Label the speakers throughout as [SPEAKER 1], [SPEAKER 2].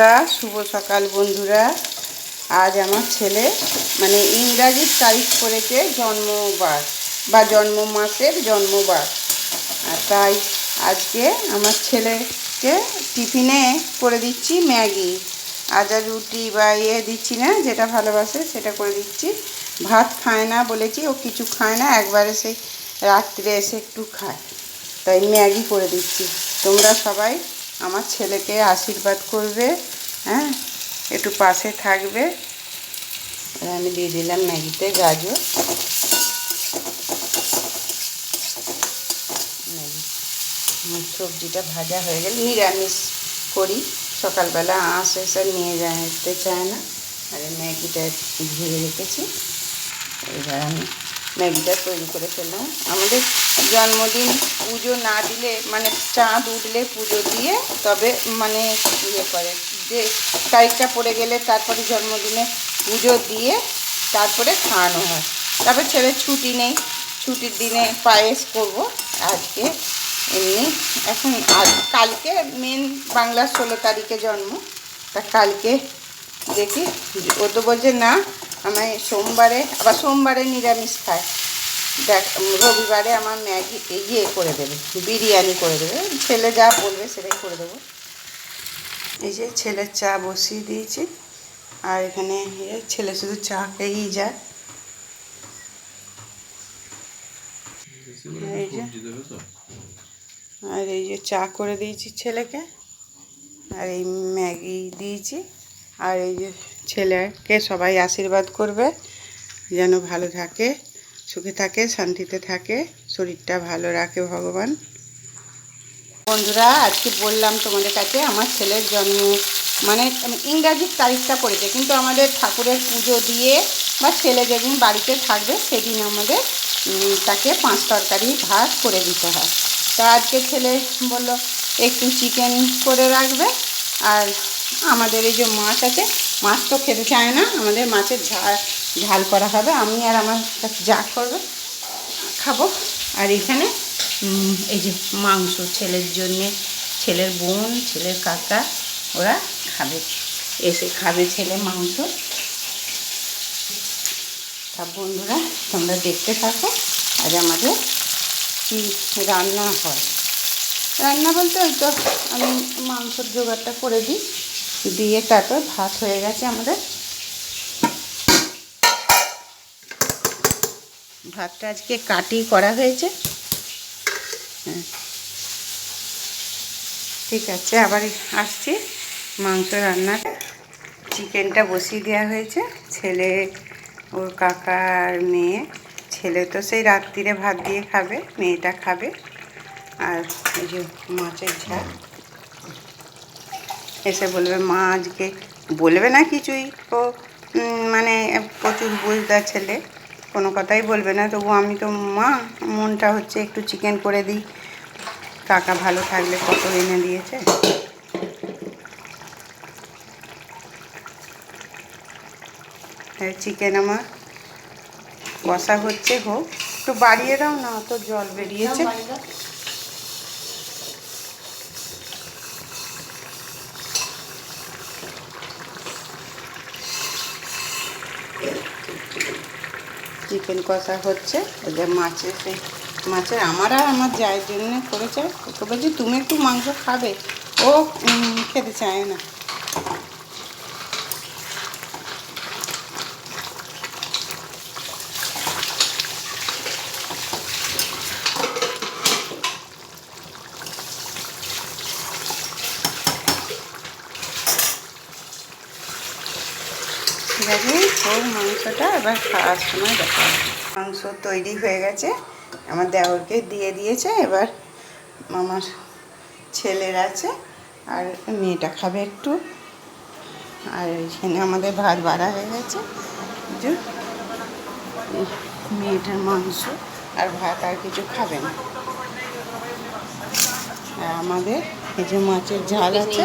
[SPEAKER 1] নমস্কার, শুভ সকাল বন্ধুরা। আজ আমার ছেলে মানে ইংরাজির তারিখ করেছে জন্মবার, বা জন্ম মাসের জন্মবার। আর তাই আজকে আমার ছেলেকে টিফিনে করে দিচ্ছি ম্যাগি। আজ রুটি বা ইয়ে দিচ্ছি না, যেটা ভালোবাসে সেটা করে দিচ্ছি। ভাত খায় না বলেছি, ও কিছু খায় না, একবারে সেই রাত্রে এসে একটু খায়। তাই ম্যাগি করে দিচ্ছি। তোমরা সবাই আমার ছেলেকে আশীর্বাদ করবে হ্যাঁ? একটু পাশে থাকবে। আমি দিয়ে দিলাম ম্যাগিতে গাজর। সবজিটা ভাজা হয়ে গেলে নিরামিষ করি। সকালবেলা আঁশ এসে নিয়ে যেতে চায় না। আর ম্যাগিটা ধুয়ে রেখেছি। এবার আমি ম্যাগিটা তৈরি করে ফেললাম। আমাদের জন্মদিন পুজো না দিলে মানে চাঁদ উঠলে পুজো দিয়ে তবে মানে ইয়ে করে, যে তারিখটা পড়ে গেলে তারপরে জন্মদিনে পুজো দিয়ে তারপরে খাওয়ানো হয়। তারপরে ছেলে ছুটি নেই, ছুটির দিনে পায়েস করব। আজকে এমনি এখন আজ কালকে মেন বাংলার ষোলো তারিখে জন্ম। তা কালকে দেখি। ও তো বলছে না আমায় সোমবারে আবার সোমবারে নিরামিষ খায়। দেখ রবিবারে আমার ম্যাগি ইয়ে করে দেবে বিরিয়ানি করে দেবে। ছেলে যা বলবে সেটাই করে দেবো। এই যে ছেলের চা বসিয়ে দিয়েছি আর এখানে ছেলে শুধু চা খেয়েই যায়। এই যে আর এই যে চা করে দিয়েছি ছেলেকে আর এই ম্যাগি দিয়েছি। আর এই যে ছেলেকে সবাই আশীর্বাদ করবে, যেন ভালো থাকে, সুখে থাকে, শান্তিতে থাকে, শরীরটা ভালো রাখে ভগবান। বন্ধুরা, আজকে বললাম তোমাদের কাছে, আমার ছেলের জন্ম মানে ইংরাজির তারিখটা পড়েছে, কিন্তু আমাদের ঠাকুরের পুজো দিয়ে বা ছেলে যেদিন বাড়িতে থাকবে, সেদিন আমাদের তাকে পাঁচ তরকারি ভাত করে দিতে হয়। তা আজকে ছেলে বলল, একটু চিকেন করে রাখবে, আর আমাদের এই যে মাছ আছে, মাছ তো খেতে চায় না, আমাদের মাছের ঝাল ঝাল করা হবে। আমি আর আমার কাছে যা করবে, খাব। আর এখানে এই যে মাংস, ছেলের জন্যে, ছেলের বোন, ছেলের কাকা, ওরা খাবে। এসে খাবে ছেলে মাংস। তা বন্ধুরা, তোমরা দেখতে থাকো, আজ আমাদের কী রান্না হয়। রান্না বলতে ওই তো আমি মাংসর জোগাড়টা করে দিই। দিয়ে তারপর ভাত হয়ে গেছে আমাদের। ভাতটা আজকে কাটি করা হয়েছে। হ্যাঁ। ঠিক আছে, আবার আসছি মাংস রান্নার চিকেনটা বসিয়ে দেওয়া হয়েছে। ছেলে, ওর কাকা আর মেয়ে। ছেলে তো সেই রাত্রিরে ভাত দিয়ে খাবে, মেয়েটা খাবে। আর এই যে মাছের ঝাল। এসে বলবে, মা আজকে বলবে না কিছুই? ও মানে প্রচুর বুঝদার ছেলে, কোনো কথাই বলবে না। তবু আমি তো, মা, মনটা হচ্ছে একটু চিকেন করে দিই। কাকা ভালো থাকলে কত এনে দিয়েছে। চিকেন আমার কষা হচ্ছে, হোক। একটু বাড়িয়ে দাও না তো জল বেরিয়েছে। চিকেন কষা হচ্ছে। যে মাছের সেই মাছের আমার আর আমার জায়ের জন্য করেছে। ওকে বলছি তুমি একটু মাংস খাবে, ও খেতে চায় না। আছে হোক মাংসটা এবার খাওয়ার সময় দেখা। মাংস তৈরি হয়ে গেছে। আমার দেওরকে দিয়ে দিয়েছে এবার আমার ছেলের আছে আর মেয়েটা খাবে একটু। আর এখানে আমাদের ভাত বাড়া হয়ে গেছে। যে, মেয়েটার মাংস আর ভাত আর কিছু খাবে না। আর আমাদের এই যে মাছের ঝাল আছে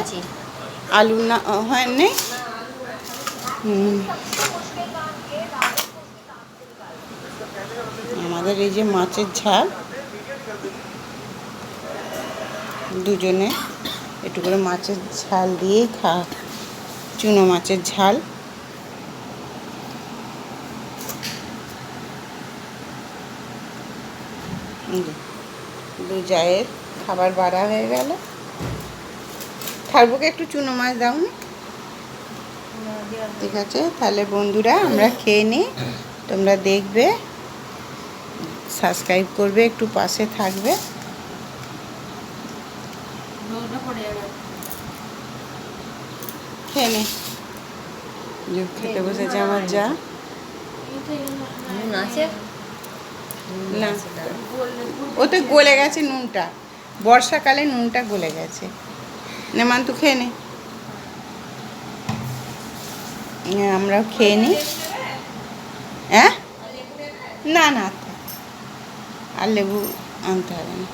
[SPEAKER 1] আলু না ও, হয় নেই। আমাদের এই যে মাছের ঝাল, দুজনে একটু করে মাছের ঝাল দিয়েই খা চুনো মাছের ঝাল। দু জায়ের খাবার বাড়া হয়ে গেল। ঠাকুরকে একটু চুনো মাছ দাও না ঠিক আছে? তাহলে বন্ধুরা আমরা খেয়ে নিই। তোমরা দেখবে সাবস্ক্রাইব করবে একটু পাশে থাকবে। খেয়ে নে। খেতে বসেছে আমার যা।
[SPEAKER 2] নুন আছে?
[SPEAKER 1] না। ও তো গলে গেছে নুনটা। বর্ষাকালে নুনটা গলে গেছে। নে মান্তু খেয়ে নে হ্যাঁ, আমরাও খেয়ে নিই। হ্যাঁ? না না আর লেবু আনতে হবে না।